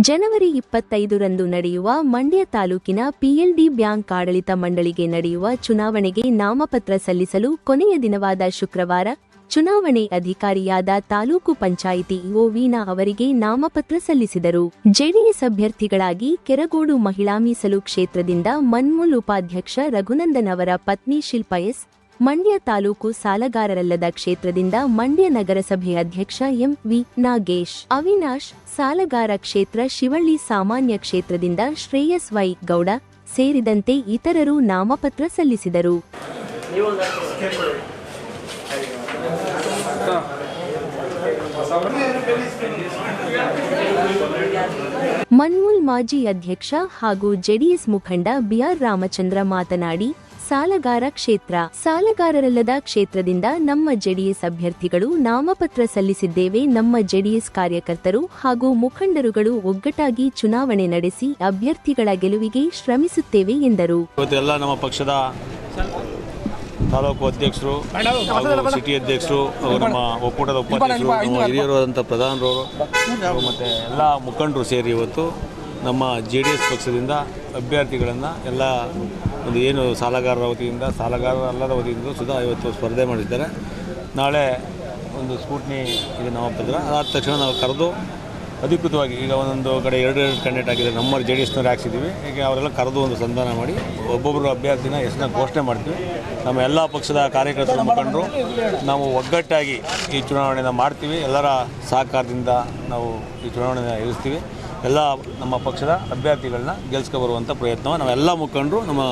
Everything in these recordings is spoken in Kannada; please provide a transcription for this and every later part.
ಜನವರಿ ಇಪ್ಪತ್ತೈದರಂದು ನಡೆಯುವ ಮಂಡ್ಯ ತಾಲೂಕಿನ ಪಿಎಲ್ಡಿ ಬ್ಯಾಂಕ್ ಆಡಳಿತ ಮಂಡಳಿಗೆ ನಡೆಯುವ ಚುನಾವಣೆಗೆ ನಾಮಪತ್ರ ಸಲ್ಲಿಸಲು ಕೊನೆಯ ದಿನವಾದ ಶುಕ್ರವಾರ ಚುನಾವಣೆ ಅಧಿಕಾರಿಯಾದ ತಾಲೂಕು ಪಂಚಾಯಿತಿ ವೀಣಾ ಅವರಿಗೆ ನಾಮಪತ್ರ ಸಲ್ಲಿಸಿದರು. ಜೆಡಿಎಸ್ ಅಭ್ಯರ್ಥಿಗಳಾಗಿ ಕೆರಗೋಡು ಮಹಿಳಾ ಮೀಸಲು ಕ್ಷೇತ್ರದಿಂದ ಮನ್ಮೂಲ್ ಉಪಾಧ್ಯಕ್ಷ ರಘುನಂದನ್ ಅವರ ಪತ್ನಿ ಶಿಲ್ಪ ಎಸ್ ಮಂಡ್ಯ ತಾಲೂಕು ಸಾಲಗಾರರಲ್ಲದ ಕ್ಷೇತ್ರದಿಂದ ಮಂಡ್ಯ ನಗರಸಭೆ ಅಧ್ಯಕ್ಷ ಎಂ ವಿ ನಾಗೇಶ್. ಅವಿನಾಶ್ ಸಾಲಗಾರ ಕ್ಷೇತ್ರ ಶಿವಳ್ಳಿ ಸಾಮಾನ್ಯ ಕ್ಷೇತ್ರದಿಂದ ಶ್ರೇಯಸ್ ವೈ ಗೌಡ ಸೇರಿದಂತೆ ಇತರರು ನಾಮಪತ್ರ ಸಲ್ಲಿಸಿದರು. ಮನ್ಮೂಲ್ ಮಾಜಿ ಅಧ್ಯಕ್ಷ ಹಾಗೂ ಜೆಡಿಎಸ್ ಮುಖಂಡ ಬಿಆರ್ ರಾಮಚಂದ್ರ ಮಾತನಾಡಿ ಸಾಲಗಾರ ಕ್ಷೇತ್ರ. ಸಾಲಗಾರರಲ್ಲದ ಕ್ಷೇತ್ರದಿಂದ ನಮ್ಮ ಜೆಡಿಎಸ್ ಅಭ್ಯರ್ಥಿಗಳು ನಾಮಪತ್ರ ಸಲ್ಲಿಸಿದ್ದೇವೆ. ನಮ್ಮ ಜೆಡಿಎಸ್ ಕಾರ್ಯಕರ್ತರು ಹಾಗೂ ಮುಖಂಡರುಗಳು ಒಗ್ಗಟ್ಟಾಗಿ ಚುನಾವಣೆ ನಡೆಸಿ ಅಭ್ಯರ್ಥಿಗಳ ಗೆಲುವಿಗೆ ಶ್ರಮಿಸುತ್ತೇವೆ ಎಂದರು. ನಮ್ಮ ಪಕ್ಷದ ತಾಲೂಕು ಅಧ್ಯಕ್ಷರು ಹಾಗೂ ಸಿಟಿ ಅಧ್ಯಕ್ಷರು ಹಾಗೂ ನಮ್ಮ ಒಕ್ಕೂಟದ ಉಪಾಧ್ಯಕ್ಷರು ನಮ್ಮ ಹಿರಿಯರಾದಂಥ ಪ್ರಧಾನರವರು ಹಾಗೂ ಮತ್ತು ಎಲ್ಲ ಮುಖಂಡರು ಸೇರಿ ಇವತ್ತು ನಮ್ಮ ಜೆ ಡಿ ಎಸ್ ಪಕ್ಷದಿಂದ ಅಭ್ಯರ್ಥಿಗಳನ್ನು ಎಲ್ಲ ಒಂದು ಏನು ಸಾಲಗಾರರ ವತಿಯಿಂದ, ಸಾಲಗಾರರ ಅಲ್ಲದ ವತಿಯಿಂದ ಸುಧಾ ಇವತ್ತು ಸ್ಪರ್ಧೆ ಮಾಡಿದ್ದಾರೆ. ನಾಳೆ ಒಂದು ಸ್ಕೂಟ್ನಿ ಇದೆ ನಾಮಪತ್ರ ಅದಾದ ತಕ್ಷಣ ನಾವು ಕರೆದು ಅಧಿಕೃತವಾಗಿ ಈಗ ಒಂದೊಂದು ಕಡೆ ಎರಡು ಎರಡು ಕ್ಯಾಂಡಿಡೇಟ್ ಆಗಿದೆ ನಮ್ಮ ಜೆ ಡಿ ಎಸ್ನವ್ರು ಹಾಕ್ಸಿದ್ದೀವಿ. ಈಗ ಅವರೆಲ್ಲ ಕರೆದು ಒಂದು ಸಂಧಾನ ಮಾಡಿ ಒಬ್ಬೊಬ್ಬರು ಅಭ್ಯರ್ಥಿನ ಹೆಸರನ್ನ ಘೋಷಣೆ ಮಾಡ್ತೀವಿ. ನಮ್ಮ ಎಲ್ಲ ಪಕ್ಷದ ಕಾರ್ಯಕರ್ತರ ಮುಖಂಡರು, ನಾವು ಒಗ್ಗಟ್ಟಾಗಿ ಈ ಚುನಾವಣೆನ ಮಾಡ್ತೀವಿ. ಎಲ್ಲರ ಸಹಕಾರದಿಂದ ನಾವು ಈ ಚುನಾವಣೆನ ಎದುರಿಸ್ತೀವಿ. ಎಲ್ಲ ನಮ್ಮ ಪಕ್ಷದ ಅಭ್ಯರ್ಥಿಗಳನ್ನ ಗೆಲ್ಸ್ಕೊ ಬರುವಂಥ ಪ್ರಯತ್ನವನ್ನು ನಾವೆಲ್ಲ ಮುಖಂಡರು, ನಮ್ಮ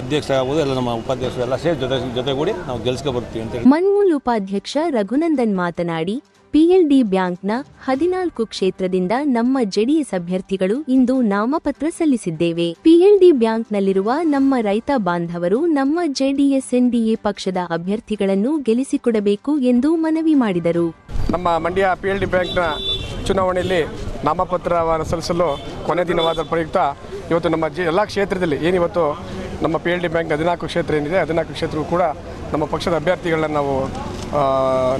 ಅಧ್ಯಕ್ಷರಾಗ್ಬೋದು, ಎಲ್ಲ ನಮ್ಮ ಉಪಾಧ್ಯಕ್ಷರು ಎಲ್ಲ ಸೇರಿ ಜೊತೆ ಜೊತೆಗೂಡಿ ನಾವು ಗೆಲ್ಸ್ಕೊ ಬರ್ತೀವಿ ಅಂತ ಮನ್ಮೂಲ್ ಉಪಾಧ್ಯಕ್ಷ ರಘುನಂದನ್ ಮಾತನಾಡಿ, ಪಿಎಲ್ಡಿ ಬ್ಯಾಂಕ್ನ ಹದಿನಾಲ್ಕು ಕ್ಷೇತ್ರದಿಂದ ನಮ್ಮ ಜೆಡಿಎಸ್ ಅಭ್ಯರ್ಥಿಗಳು ಇಂದು ನಾಮಪತ್ರ ಸಲ್ಲಿಸಿದ್ದೇವೆ. ಪಿಎಲ್ಡಿ ಬ್ಯಾಂಕ್ನಲ್ಲಿರುವ ನಮ್ಮ ರೈತ ಬಾಂಧವರು ನಮ್ಮ ಜೆಡಿಎಸ್ ಎನ್ಡಿಎ ಪಕ್ಷದ ಅಭ್ಯರ್ಥಿಗಳನ್ನು ಗೆಲ್ಲಿಸಿಕೊಡಬೇಕು ಎಂದು ಮನವಿ ಮಾಡಿದರು. ನಮ್ಮ ಮಂಡ್ಯ ಪಿ ಎಲ್ ಡಿ ಬ್ಯಾಂಕ್ನ ಚುನಾವಣೆಯಲ್ಲಿ ನಾಮಪತ್ರವನ್ನು ಸಲ್ಲಿಸಲು ಕೊನೆ ದಿನವಾದ ಪ್ರಯುಕ್ತ ಇವತ್ತು ನಮ್ಮ ಜಿ, ಎಲ್ಲ ಕ್ಷೇತ್ರದಲ್ಲಿ ಏನಿವತ್ತು ನಮ್ಮ ಪಿ ಎಲ್ ಡಿ ಬ್ಯಾಂಕ್ ಹದಿನಾಲ್ಕು ಕ್ಷೇತ್ರ ಏನಿದೆ, ಹದಿನಾಲ್ಕು ಕ್ಷೇತ್ರಗೂ ಕೂಡ ನಮ್ಮ ಪಕ್ಷದ ಅಭ್ಯರ್ಥಿಗಳನ್ನ ನಾವು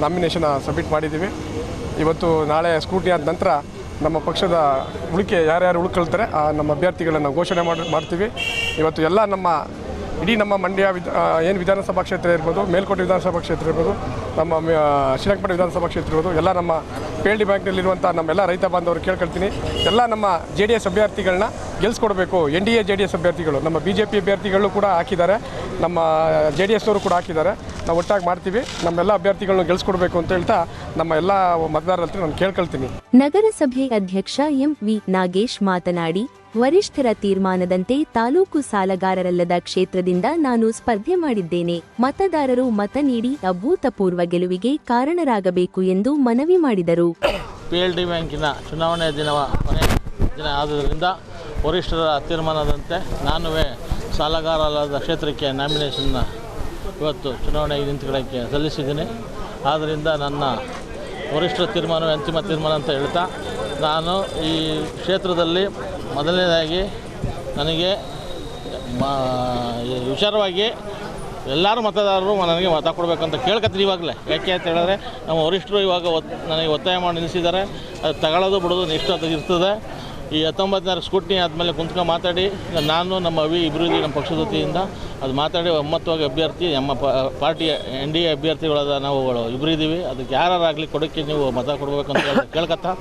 ನಾಮಿನೇಷನ್ ಸಬ್ಮಿಟ್ ಮಾಡಿದ್ದೀವಿ. ಇವತ್ತು ನಾಳೆ ಸ್ಕೂಟಿ ಆದ ನಂತರ ನಮ್ಮ ಪಕ್ಷದ ಉಳಿಕೆ ಯಾರ್ಯಾರು ಉಳ್ಕೊಳ್ತಾರೆ, ಆ, ನಮ್ಮ ಅಭ್ಯರ್ಥಿಗಳನ್ನು ಘೋಷಣೆ ಮಾಡಿ, ಮಾಡ್ತೀವಿ. ಇವತ್ತು ಎಲ್ಲ ನಮ್ಮ ಇಡೀ ನಮ್ಮ ಮಂಡ್ಯ ವಿಧ ಏನು ವಿಧಾನಸಭಾ ಕ್ಷೇತ್ರ ಇರ್ಬೋದು, ಮೇಲ್ಕೋಟೆ ವಿಧಾನಸಭಾ ಕ್ಷೇತ್ರ ಇರ್ಬೋದು, ನಮ್ಮ ಶ್ರೀರಂಗಪಟ್ಟಣ ವಿಧಾನಸಭಾ ಕ್ಷೇತ್ರ ಇರ್ಬೋದು, ಎಲ್ಲ ನಮ್ಮ ಪಿ ಎಲ್ ಡಿ ಬ್ಯಾಂಕ್ನಲ್ಲಿರುವಂಥ ನಮ್ಮೆಲ್ಲ ರೈತ ಬಾಂಧವರು ಕೇಳ್ಕೊಳ್ತೀನಿ. ಎಲ್ಲ ನಮ್ಮ ಜೆ ಡಿ ಎಸ್ ಅಭ್ಯರ್ಥಿಗಳನ್ನ ಗೆಲ್ಸ್ಕೊಡ್ಬೇಕು, N D A J D S ಅಭ್ಯರ್ಥಿಗಳು, ನಮ್ಮ ಬಿ ಜೆ ಪಿ ಅಭ್ಯರ್ಥಿಗಳು ಕೂಡ ಹಾಕಿದ್ದಾರೆ, ನಮ್ಮ ಜೆ ಡಿ ಎಸ್ನವರು ಕೂಡ ಹಾಕಿದ್ದಾರೆ. ನಾವು ಒಟ್ಟಾಗಿ ಮಾಡ್ತೀವಿ, ನಮ್ಮೆಲ್ಲ ಅಭ್ಯರ್ಥಿಗಳನ್ನ ಗೆಲ್ಸ್ಕೊಡ್ಬೇಕು ಅಂತ ಹೇಳ್ತಾ ನಮ್ಮ ಎಲ್ಲ ಮತದಾರರ ಹತ್ರ ನಾನು ಕೇಳ್ಕೊಳ್ತೀನಿ. ನಗರಸಭೆ ಅಧ್ಯಕ್ಷ ಎಂ ವಿ ನಾಗೇಶ್ ಮಾತನಾಡಿ ವರಿಷ್ಠರ ತೀರ್ಮಾನದಂತೆ ತಾಲೂಕು ಸಾಲಗಾರರಲ್ಲದ ಕ್ಷೇತ್ರದಿಂದ ನಾನು ಸ್ಪರ್ಧೆ ಮಾಡಿದ್ದೇನೆ. ಮತದಾರರು ಮತ ನೀಡಿ ಅಭೂತಪೂರ್ವ ಗೆಲುವಿಗೆ ಕಾರಣರಾಗಬೇಕು ಎಂದು ಮನವಿ ಮಾಡಿದರು. ಪಿಎಲ್ಡಿ ಬ್ಯಾಂಕಿನ ಚುನಾವಣೆ ದಿನ ಆದ್ದರಿಂದ ವರಿಷ್ಠರ ತೀರ್ಮಾನದಂತೆ ನಾನುವೇ ಸಾಲಗಾರರಾದ ಕ್ಷೇತ್ರಕ್ಕೆ ನಾಮಿನೇಷನ್ನ ಇವತ್ತು ಚುನಾವಣೆಗೆ ನಿಂತುಗಳಕ್ಕೆ ಸಲ್ಲಿಸಿದ್ದೀನಿ. ಆದ್ದರಿಂದ ನನ್ನ ವರಿಷ್ಠರ ತೀರ್ಮಾನವೇ ಅಂತಿಮ ತೀರ್ಮಾನ ಅಂತ ಹೇಳ್ತಾ, ನಾನು ಈ ಕ್ಷೇತ್ರದಲ್ಲಿ ಮೊದಲನೇದಾಗಿ ನನಗೆ ವಿಚಾರವಾಗಿ ಎಲ್ಲರೂ ಮತದಾರರು ನನಗೆ ಮತ ಕೊಡಬೇಕಂತ ಕೇಳ್ಕತ್ತೀನಿ ಇವಾಗಲೇ. ಯಾಕೆ ಅಂತ ಹೇಳಿದ್ರೆ ನಮ್ಮ ವರಿಷ್ಠರು ಇವಾಗ ಒತ್, ನನಗೆ ಒತ್ತಾಯ ಮಾಡಿ ನಿಲ್ಲಿಸಿದ್ದಾರೆ. ಅದು ತಗೊಳ್ಳೋದು, ಬಿಡೋದು ಅದು ಇರ್ತದೆ. ಈ ಹತ್ತೊಂಬತ್ತನೇ ಸ್ಕೂಟ್ನಿ ಆದಮೇಲೆ ಕುಂತ್ಕೊಂಡು ಮಾತಾಡಿ. ನಾನು ನಮ್ಮ ಅವಿ ಇಬ್ಬರು ಇದ್ದೀವಿ ನಮ್ಮ ಪಕ್ಷದ ವತಿಯಿಂದ. ಅದು ಮಾತಾಡಿ ಒಮ್ಮತ್ತವಾಗಿ ಅಭ್ಯರ್ಥಿ, ನಮ್ಮ ಪ ಪಾರ್ಟಿಯ ಎನ್ ಡಿ ಎ ಅಭ್ಯರ್ಥಿಗಳಾದ ನಾವು ಇಬ್ಬರು ಇದ್ದೀವಿ. ಅದಕ್ಕೆ ಯಾರಾಗಲಿ ಕೊಡೋಕ್ಕೆ ನೀವು ಮತ ಕೊಡಬೇಕಂತ ಕೇಳ್ಕತ್ತಾ.